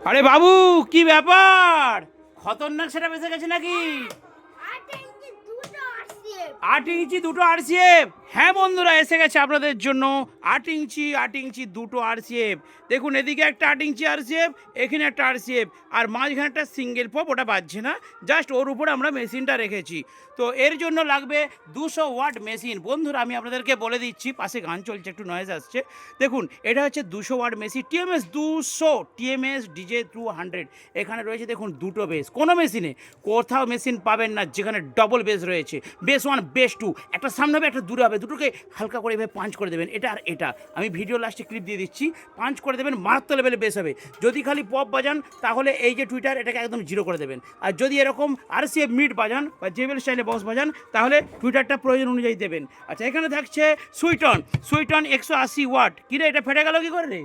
আরে বাবু কি ব্যাপার? খতরনাক সেটা বেঁচে গেছে নাকি? আট ইঞ্চি দুটো আরসিএফ। হ্যাঁ বন্ধুরা, এসে গেছে আপনাদের জন্য আট ইঞ্চি আট ইঞ্চি দুটো আরসিএফ দেখুন, এদিকে একটা আট ইঞ্চি আরসিএফ এখানে একটা আরসিএফ আর মাঝখানে একটা সিঙ্গেল পপ ওটা বাজছে না। জাস্ট ওর উপরে আমরা মেশিনটা রেখেছি। তো এর জন্য লাগবে দুশো ওয়াট মেশিন বন্ধুরা, আমি আপনাদেরকে বলে দিচ্ছি, পাশে গান চলছে, একটু নয়েজ আসছে। দেখুন, এটা হচ্ছে দুশো ওয়াট মেশিন টিএমএস দুশো টিএমএস ডিজে টু হান্ড্রেড এখানে রয়েছে, দেখুন, দুটো বেস কোনো মেশিনে কোথাও মেশিন পাবেন না, যেখানে ডবল বেস রয়েছে। বেস ওয়ান বেস টু একটা সামনে হবে, একটা দূরে হবে। দুটোকে হালকা করে এভাবে পাঞ্চ করে দেবেন। এটা আর এটা। আমি ভিডিও লাস্টে ক্লিপ দিয়ে দিচ্ছি। পাঞ্চ করে দেবেন, মারাত্মক লেভেলে বেস হবে। যদি খালি পপ বাজান, তাহলে এই যে টুইটার এটাকে একদম জিরো করে দেবেন। আর যদি এরকম আর সি এফ মিড বাজান বা জেবেল স্টাইলে বক্স বাজান, তাহলে টুইটারটা প্রয়োজন অনুযায়ী দেবেন। আচ্ছা এখানে থাকছে সুইটন সুইটন একশো আশি ওয়াট কিরে এটা ফেটে গেল কি করে রে?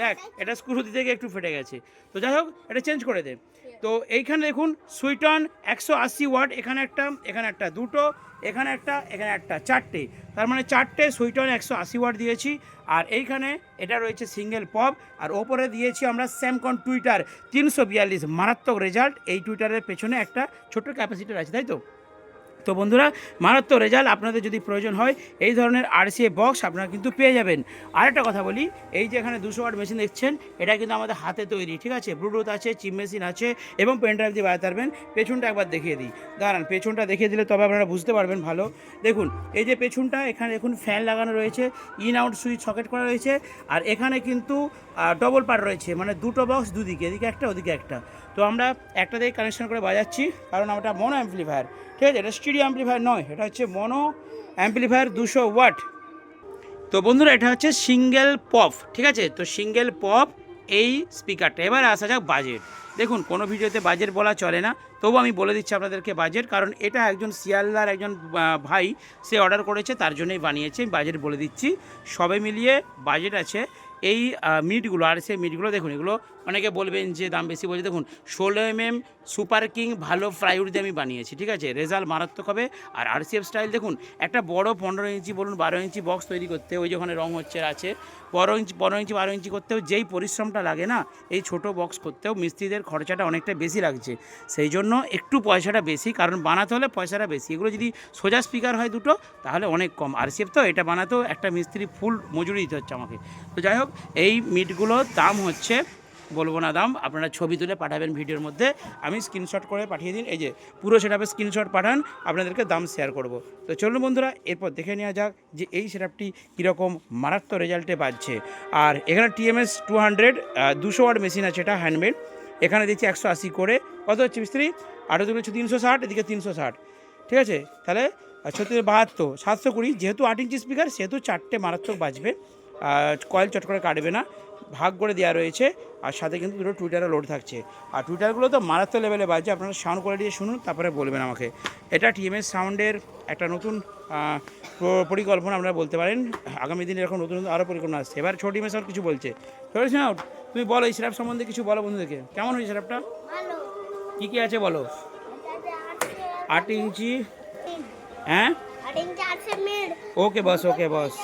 দেখ, এটা স্ক্রু দিতে গিয়ে একটু ফেটে গেছে। তো যাই হোক, এটা চেঞ্জ করে দে। তো এইখানে দেখুন সুইটন একশো আশি ওয়াট, এখানে একটা এখানে একটা, দুটো, এখানে একটা এখানে একটা, চারটে। তার মানে চারটে সুইটন একশো আশি ওয়াট দিয়েছি। আর এইখানে এটা রয়েছে সিঙ্গেল পপ, আর ওপরে দিয়েছি আমরা স্যামকন টুইটার। তিনশো বিয়াল্লিশ, মারাত্মক রেজাল্ট। এই টুইটারের পেছনে একটা ছোট ক্যাপাসিটার আছে, তাই তো? তো বন্ধুরা, মারাত্মক রেজাল্ট আপনাদের যদি প্রয়োজন হয়, এই ধরনের আরসিএ বক্স আপনারা কিন্তু পেয়ে যাবেন। আরেকটা কথা বলি, এই যে এখানে দুশো ওয়াট মেশিন দেখছেন, এটা কিন্তু আমাদের হাতে তৈরি, ঠিক আছে? ব্লুটুথ আছে চিপ মেশিন আছে, এবং পেন ড্রাইভ দিয়ে বাজাতে পারবেন। পেছনটা একবার দেখিয়ে দিই। দাঁড়ান, পেছনটা দেখিয়ে দিলে তবে আপনারা বুঝতে পারবেন ভালো। দেখুন, এই যে পেছনটা, এখানে দেখুন ফ্যান লাগানো রয়েছে ইন আউট সুইচ সকেট করা রয়েছে, আর এখানে কিন্তু ডবল পার রয়েছে মানে দুটো বক্স দুদিকে, এদিকে একটা, ওদিকে একটা। তো আমরা একটা দিয়ে কানেকশন করে বাজাচ্ছি, কারণ আমরা মনো অ্যাম্পলিফায়ার ঠিক আছে? এটা স্টুডিও অ্যাম্পলিফায়ার নয়, এটা হচ্ছে মনো অ্যাম্পলিফায়ার দুশো ওয়াট তো বন্ধুরা, এটা হচ্ছে সিঙ্গেল পপ ঠিক আছে? তো সিঙ্গেল পপ এই স্পিকারটা এবার আসা যাক বাজেট দেখুন, কোনো ভিডিওতে বাজেট বলা চলে না, তবু আমি বলে দিচ্ছি আপনাদেরকে বাজেট কারণ এটা একজন শিয়ালদার একজন ভাই, সে অর্ডার করেছে, তার জন্যই বানিয়েছে বাজেট বলে দিচ্ছি। সবে মিলিয়ে বাজেট আছে এই মিটগুলো আর সেই মিটগুলো দেখুন, এগুলো অনেকে বলবেন যে দাম বেশি বলছে। দেখুন, ষোলো এম এম সুপার কিং, ভালো দিয়ে আমি বানিয়েছি, ঠিক আছে? রেজাল্ট মারাত্মক হবে। আর আরসিএফ স্টাইল দেখুন, একটা বড় পনেরো ইঞ্চি বলুন, বারো ইঞ্চি বক্স তৈরি করতে ওই যে ওখানে রং হচ্ছে আছে। বড় ইঞ্চি, পনেরো ইঞ্চি, বারো ইঞ্চি করতেও যেই পরিশ্রমটা লাগে না, এই ছোট বক্স করতেও মিস্ত্রিদের খরচাটা অনেকটা বেশি লাগছে। সেই জন্য একটু পয়সাটা বেশি, কারণ বানাতে হলে পয়সাটা বেশি। এগুলো যদি সোজা স্পিকার হয় দুটো, তাহলে অনেক কম। আরসিএফ তো এটা বানাতেও একটা মিস্ত্রি ফুল মজুরি দিতে হচ্ছে আমাকে। তো যাই হোক, এই মিটগুলোর দাম হচ্ছে বলব না দাম, আপনারা ছবি তুলে পাঠাবেন ভিডিওর মধ্যে। আমি স্ক্রিনশট করে পাঠিয়ে দিন এই যে, পুরো সেটআপের স্ক্রিনশট পাঠান, আপনাদেরকে দাম শেয়ার করব। তো চলুন বন্ধুরা, এরপর দেখে নেওয়া যাক যে এই সেটআপটি কীরকম মারাত্মক রেজাল্টে বাজছে। আর এখানে টিএমএস টু হান্ড্রেড দুশো ওয়াট মেশিন আছে এটা হ্যান্ডমেড এখানে দিচ্ছি একশো আশি করে। কত হচ্ছে মিস্ত্রি? আরও দুটো হচ্ছে তিনশো ষাট, এদিকে তিনশো ষাট। ঠিক আছে? তাহলে ছত্রিশ বাহাত্তর, সাতশো কুড়ি, যেহেতু আট ইঞ্চি স্পিকার সেহেতু চারটে মারাত্মক বাজবে। কয়েল চট করে কাটবে না। ভাগ করে দেওয়া রয়েছে আর সাথে কিন্তু দুটো টুইটারে লোড থাকছে। আর টুইটারগুলো তো মারাত্মক লেভেলে বাজছে আপনারা সাউন্ড কোয়ালিটি শুনুন তারপরে বলবেন আমাকে। এটা টিএমএস সাউন্ডের একটা নতুন পরিকল্পনা আপনারা বলতে পারেন। আগামী দিনে এরকম নতুন নতুন আরও পরিকল্পনা আসছে। এবার ছোটি মেস কিছু বলছে। ছোটি না তুমি বলো এই সিরাপ সম্বন্ধে কিছু বলো বন্ধুদেরকে। কেমন হয়েছে সিরাপটা ভালো। কী কী আছে বলো? আট ইঞ্চি হ্যাঁ? ওকে বস ওকে বস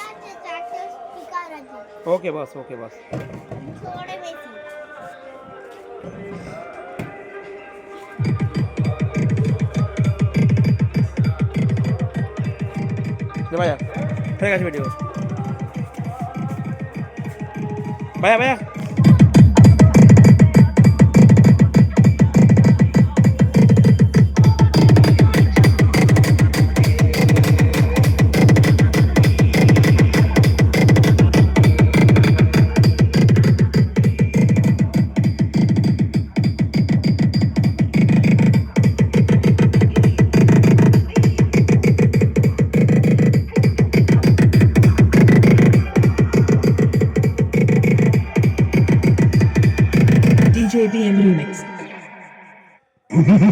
আছে ওকে বস ওকে বস ছোড়ে বেশি ভাইয়া ঠিক আছে ভিডিও ভাইয়া ভাইয়া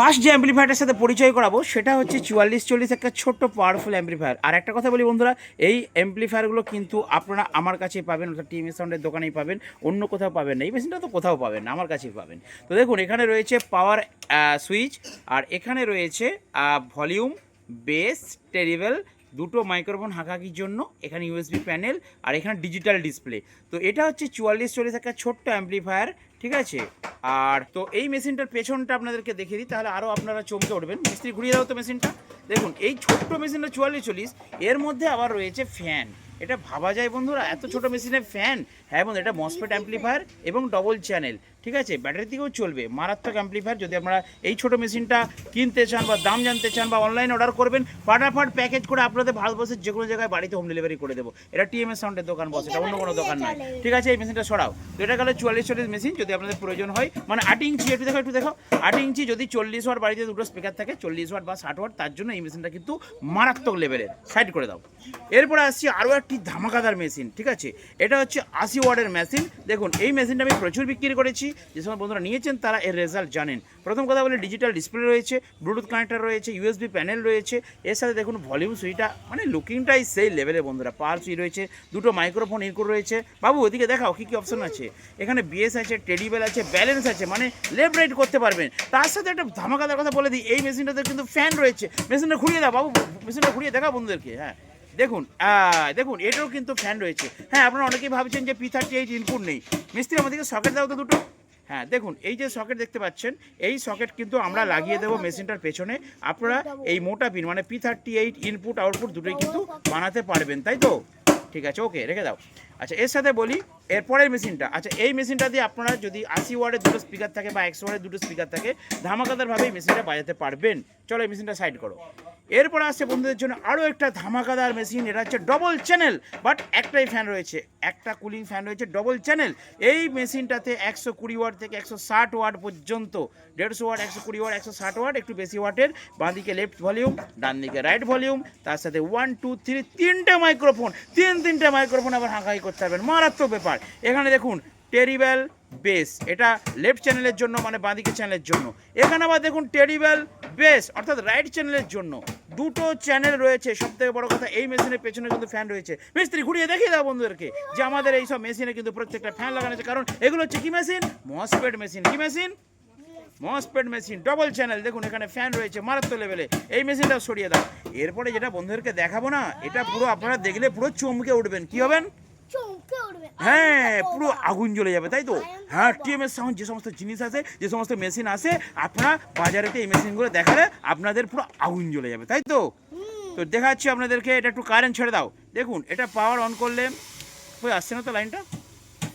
ফার্স্ট যে অ্যাম্পলিফায়ারটার সাথে পরিচয় করাবো, সেটা হচ্ছে চুয়াল্লিশ, চল্লিশ একটা ছোট্ট পাওয়ারফুল অ্যাম্পলিফায়ার আর একটা কথা বলি বন্ধুরা, এই অ্যাম্পলিফায়ারগুলো কিন্তু আপনারা আমার কাছেই পাবেন, অর্থাৎ টিএমএস সাউন্ডের দোকানেই পাবেন, অন্য কোথাও পাবেন না, এই মেশিনটা তো কোথাও পাবেন না, আমার কাছেই পাবেন। তো দেখুন, এখানে রয়েছে পাওয়ার সুইচ আর এখানে রয়েছে ভলিউম বেস টেরিবেল দুটো মাইক্রোফোন হাঁকাকির জন্য, এখানে ইউএসবি প্যানেল আর এখানে ডিজিটাল ডিসপ্লে তো এটা হচ্ছে চুয়াল্লিশ, চল্লিশ একটা ছোট্ট অ্যাম্পলিফায়ার ঠিক আছে? আর তো এই মেশিনটার পেছনটা আপনাদেরকে দেখিয়ে দিই তাহলে আরও আপনারা চমকে উঠবেন। মিস্ত্রি ঘুরিয়ে দাও তো মেশিনটা। দেখুন এই ছোট্ট মেশিনটা চুয়াল্লিশ চল্লিশ এর মধ্যে আবার রয়েছে ফ্যান। এটা ভাবা যায় বন্ধুরা এত ছোট মেশিনের ফ্যান। হ্যাঁ বন্ধু এটা মসফেট অ্যাম্পলিফায়ার এবং ডবল চ্যানেল ঠিক আছে? ব্যাটারি থেকেও চলবে মারাত্মক অ্যাম্পলিফায়ার যদি আপনারা এই ছোট মেশিনটা কিনতে চান বা দাম জানতে চান বা অনলাইন অর্ডার করবেন ফাটাফাট প্যাকেজ করে আপনাদের ভারতবর্ষের যে কোনো জায়গায় বাড়িতে হোম ডেলিভারি করে দেবো। এটা টিএমএস সাউন্ডের দোকান বসে এটা অন্য কোনো দোকান নয়। ঠিক আছে এই মেশিনটা সরাও। তো এটা গেল চুয়াল্লিশ চল্লিশ মেশিন যদি আপনাদের প্রয়োজন হয় মানে আট ইঞ্চি, একটু দেখো একটু দেখো। আট ইঞ্চি যদি চল্লিশ ওয়াট বাড়িতে দুটো স্পিকার থাকে, চল্লিশ ওয়াট বা ষাট ওয়াট, তার জন্য এই মেশিনটা কিন্তু মারাত্মক লেভেলের সাইড করে দাও। এরপরে আসছি আরও একটি ধামাকাদার মেশিন ঠিক আছে? এটা হচ্ছে আশি ওয়ার্ডের মেশিন দেখুন, এই মেশিনটা আমি প্রচুর বিক্রি করেছি। যে সময় বন্ধুরা নিয়েছেন, তারা এর রেজাল্ট জানেন। প্রথম কথা বলে ডিজিটাল ডিসপ্লে রয়েছে ব্লুটুথ কানেক্টর রয়েছে ইউএসবি প্যানেল রয়েছে। এর সাথে দেখুন ভলিউম সুইটা মানে লুকিংটাই সেই লেভেলে বন্ধুরা। পাওয়ার সুই রয়েছে, দুটো মাইক্রোফোন ইনকুর রয়েছে। বাবু, ওদিকে দেখাও, কী কী অপশন আছে? এখানে বিএস আছে টেডিবেল আছে ব্যালেন্স আছে মানে লেফট রাইট করতে পারবেন। তার সাথে একটা ধামাকাদার কথা বলে দিই, এই মেশিনটাতে কিন্তু ফ্যান রয়েছে। মেশিনটা ঘুরিয়ে দাও বাবু, মেশিনটা ঘুরিয়ে দেখাও বন্ধুদেরকে হ্যাঁ। দেখুন দেখুন, এটাও কিন্তু ফ্যান রয়েছে। হ্যাঁ আপনারা অনেকেই ভাবছেন যে পি থার্টি এইট ইনপুট নেই। মিস্ত্রি আমাদেরকে সকেট দাও তো দুটো? হ্যাঁ দেখুন, এই যে সকেট দেখতে পাচ্ছেন, এই সকেট কিন্তু আমরা লাগিয়ে দেবো মেশিনটার পেছনে। আপনারা এই মোটা পিন মানে P thirty eight input output দুটোই কিন্তু বানাতে পারবেন, তাই তো? ঠিক আছে ওকে রেখে দাও। আচ্ছা এর সাথে বলি এরপরের মেশিনটা আচ্ছা এই মেশিনটা দিয়ে আপনারা যদি আশি ওয়ার্ডের দুটো স্পিকার থাকে বা একশো ওয়ার্ডের দুটো স্পিকার থাকে ধামাকাদারভাবে এই মেশিনটা বাজাতে পারবেন। চলো এই মেশিনটা সাইড করো। এরপর আসছে বন্ধুদের জন্য আরও একটা ধামাকাদার মেশিন এটা হচ্ছে ডবল চ্যানেল বাট একটাই ফ্যান রয়েছে, একটা কুলিং ফ্যান রয়েছে ডবল চ্যানেল এই মেশিনটাতে একশো কুড়ি ওয়াট থেকে একশো ষাট ওয়াট পর্যন্ত, দেড়শো ওয়াট একশো কুড়ি ওয়াট একশো ষাট ওয়াট একটু বেশি ওয়াটের বাঁ দিকে লেফট ভলিউম ডান দিকে রাইট ভলিউম তার সাথে ওয়ান টু থ্রি তিনটে মাইক্রোফোন তিন, তিনটে মাইক্রোফোন আবার হাঁকাই করতে পারবেন, মারাত্মক ব্যাপার। এখানে দেখুন টেরিবেল বেস এটা লেফট চ্যানেলের জন্য মানে বাঁদিকে চ্যানেলের জন্য। এখানে আবার দেখুন টেরিবেল বেস অর্থাৎ রাইট চ্যানেলের জন্য। দুটো চ্যানেল রয়েছে। সব থেকে বড় কথা, এই মেশিনের পেছনে কিন্তু ফ্যান রয়েছে। মিস্ত্রি, ঘুরিয়ে দেখিয়ে দাও বন্ধুদেরকে যে আমাদের এই সব মেশিনে কিন্তু প্রত্যেকটা ফ্যান লাগানো আছে। কারণ এগুলো হচ্ছে কি মেশিন মসপেড মেশিন কি machine MOSFET machine double channel দেখুন, এখানে ফ্যান রয়েছে মারাত্মক লেভেলে এই মেশিনটা সরিয়ে দাও। এরপরে যেটা বন্ধুদেরকে দেখাবো না, এটা পুরো আপনারা দেখলে পুরো চমকে উঠবেন। কি হবেন? হ্যাঁ পুরো আগুন জ্বলে যাবে তাই তো? হ্যাঁ টিএমএস সাউন্ড যে সমস্ত জিনিস আছে যে সমস্ত মেশিন আছে আপনারা বাজারেতে এই মেশিনগুলো দেখালে আপনাদের পুরো আগুন জ্বলে যাবে তাই তো? তো দেখাচ্ছি আপনাদেরকে এটা একটু কারেন্ট ছেড়ে দাও। দেখুন এটা পাওয়ার অন করলে ওই আসছে না তো লাইনটা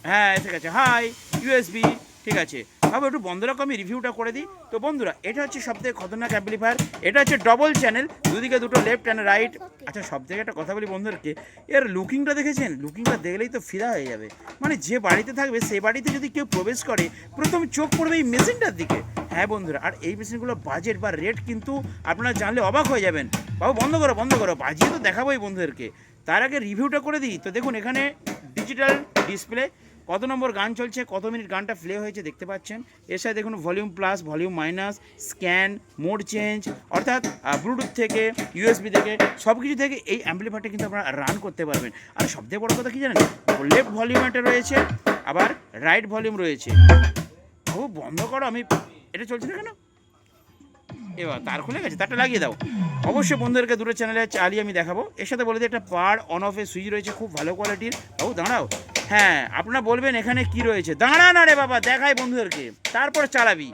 হ্যাঁ এসে গেছে হাই ইউএসবি ঠিক আছে। বাবু একটু বন্ধ রাখো আমি রিভিউটা করে দিই। তো বন্ধুরা, এটা হচ্ছে সব থেকে খতরনাক অ্যাম্পলিফায়ার এটা হচ্ছে ডবল চ্যানেল দুদিকে দুটো লেফট অ্যান্ড রাইট আচ্ছা সব থেকে একটা কথা বলি বন্ধুদেরকে, এর লুকিংটা দেখেছেন? লুকিংটা দেখলেই তো ফিদা হয়ে যাবে। মানে যে বাড়িতে থাকবে, সে বাড়িতে যদি কেউ প্রবেশ করে, প্রথম চোখ পড়বে এই মেশিনটার দিকে। হ্যাঁ বন্ধুরা, আর এই মেশিনগুলো বাজেট বা রেট কিন্তু আপনারা জানলে অবাক হয়ে যাবেন। বাবু, বন্ধ করো বন্ধ করো, বাজিয়ে তো দেখাবোই বন্ধুদেরকে। তার আগে রিভিউটা করে দিই। তো দেখুন, এখানে ডিজিটাল ডিসপ্লে কত নম্বর গান চলছে, কত মিনিট গানটা প্লে হয়েছে দেখতে পাচ্ছেন। এর সাথে দেখুন volume plus volume minus scan mode change অর্থাৎ ব্লুটুথ থেকে ইউএসবি থেকে সব কিছু থেকে এই অ্যাম্পলিফায়ারটা কিন্তু আপনারা রান করতে পারবেন। আর সবথেকে বড় কথা কি জানেন? লেফট ভলিউম একটা রয়েছে, আবার রাইট ভলিউম রয়েছে। ও, বন্ধ করো, আমি, এটা চলছে না কেন? এবার তার খুলে গেছে, তারটা লাগিয়ে দাও। অবশ্যই বন্ধুদেরকে দুটো চ্যানেলে চালিয়ে আমি দেখাবো। এর সাথে বলে দিই, একটা পার অন অফের সুইচ রয়েছে, খুব ভালো কোয়ালিটির বাবু, দাঁড়াও। হ্যাঁ আপনারা বলবেন এখানে কি রয়েছে। দাঁড়া না রে বাবা দেখাই বন্ধুদেরকে। তারপর চালাবি।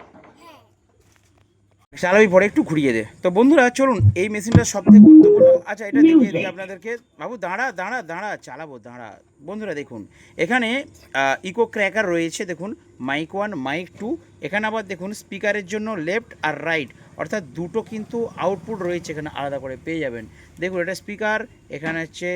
চালাবি পরে একটু ঘুরিয়ে দে। তো বন্ধুরা চলুন এই মেশিনটা সব থেকে গুরুত্বপূর্ণ আচ্ছা এটা দেখিয়ে দিই আপনাদেরকে বাবু দাঁড়া দাঁড়া দাঁড়া চালাবো দাঁড়া। বন্ধুরা দেখুন এখানে ইকো ক্র্যাকার রয়েছে দেখুন মাইক ওয়ান মাইক টু এখানে আবার দেখুন স্পিকারের জন্য লেফট আর রাইট অর্থাৎ দুটো কিন্তু আউটপুট রয়েছে এখানে আলাদা করে পেয়ে যাবেন। দেখুন এটা স্পিকার এখানে হচ্ছে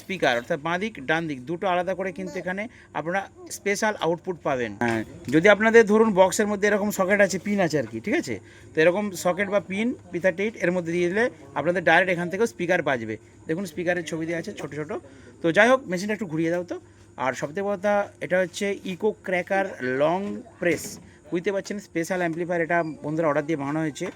স্পিকার অর্থাৎ বাঁ দিক ডান দিক দুটো আলাদা করে কিন্তু এখানে আপনারা স্পেশাল আউটপুট পাবেন। হ্যাঁ যদি আপনাদের ধরুন বক্সের মধ্যে এরকম সকেট আছে পিন আছে আর কি ঠিক আছে? তো এরকম সকেট বা পিন পিতা টেইট এর মধ্যে দিয়ে দিলে আপনাদের ডাইরেক্ট এখান থেকেও স্পিকার বাজবে। দেখুন স্পিকারের ছবি দেওয়া আছে ছোটো ছোটো। তো যাই হোক মেশিনটা একটু ঘুরিয়ে দাও তো। আর সবথেকে কথা, এটা হচ্ছে ইকো ক্র্যাকার লং প্রেস বুঝতে পারছেন? স্পেশাল অ্যাম্পলিফায়ার এটা বন্ধুরা অর্ডার দিয়ে বানানো হয়েছে।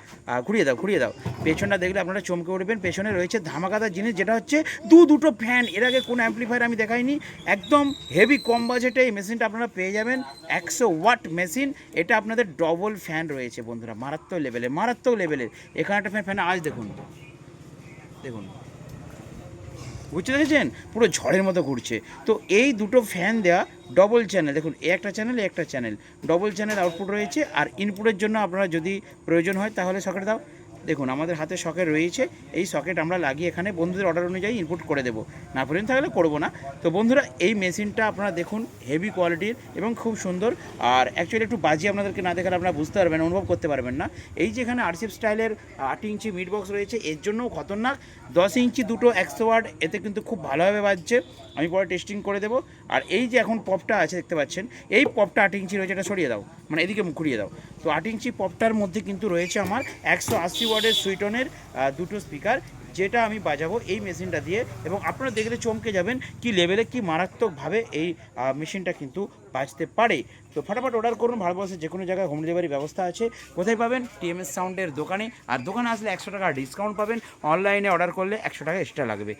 ঘুরিয়ে দাও ঘুরিয়ে দাও। পেছনটা দেখলে আপনারা চমকে উঠবেন। পেছনে রয়েছে ধামাকাদার জিনিস, যেটা হচ্ছে দু, দুটো ফ্যান এর আগে কোনো অ্যাম্পলিফায়ার আমি দেখাইনি। একদম হেভি কম বাজেটে এই মেশিনটা আপনারা পেয়ে যাবেন। একশো ওয়াট মেশিন এটা আপনাদের ডবল ফ্যান রয়েছে বন্ধুরা। মারাত্মক লেভেলে মারাত্মক লেভেলের এখানে একটা ফ্যান ফ্যান আজ দেখুন। দেখুন। বুঝতে দেখেছেন পুরো ঝড়ের মতো ঘুরছে। তো এই দুটো ফ্যান দেওয়া ডবল চ্যানেল দেখুন একটা চ্যানেল একটা চ্যানেল ডবল চ্যানেল আউটপুট রয়েছে, আর ইনপুটের জন্য আপনারা যদি প্রয়োজন হয় তাহলে সকেট দাও। দেখুন, আমাদের হাতে সকেট রয়েছে, এই সকেট আমরা লাগিয়ে এখানে বন্ধুদের অর্ডার অনুযায়ী ইনপুট করে দেবো। না পর্যন্ত থাকলে করব না। তো বন্ধুরা, এই মেশিনটা আপনারা দেখুন হেভি কোয়ালিটির এবং খুব সুন্দর। আর অ্যাকচুয়ালি একটু বাজি আপনাদেরকে না দেখালে আপনারা বুঝতে পারবেন, অনুভব করতে পারবেন না। এই যে এখানে আরসিএফ স্টাইলের আট ইঞ্চি মিড বক্স রয়েছে, এর জন্যও খতরনাক। দশ ইঞ্চি দুটো একশো ওয়ার্ড এতে কিন্তু খুব ভালোভাবে বাজছে। আমি পরে টেস্টিং করে দেবো। আর এই যে এখন পপটা আছে, দেখতে পাচ্ছেন, এই পপটা আট ইঞ্চি রয়েছে, এটা সরিয়ে দাও। মানে এদিকে ঘুরিয়ে দাও। তো আট ইঞ্চি পপটার মধ্যে কিন্তু রয়েছে আমার একশো আশি ওয়ার্ডের সুইটনের দুটো স্পিকার যেটা আমি বাজাবো এই মেশিনটা দিয়ে। এবং আপনারা দেখলে চমকে যাবেন কি লেভেলে কি মারাত্মকভাবে এই মেশিনটা কিন্তু বাজতে পারে। তো ফটাফট অর্ডার করুন, ভারতবর্ষের যে কোনো জায়গায় হোম ডেলিভারি ব্যবস্থা আছে। কোথায় পাবেন? টিএমএস সাউন্ডের দোকানে। আর দোকানে আসলে একশো টাকা ডিসকাউন্ট পাবেন। অনলাইনে অর্ডার করলে একশো টাকা এক্সট্রা লাগবে।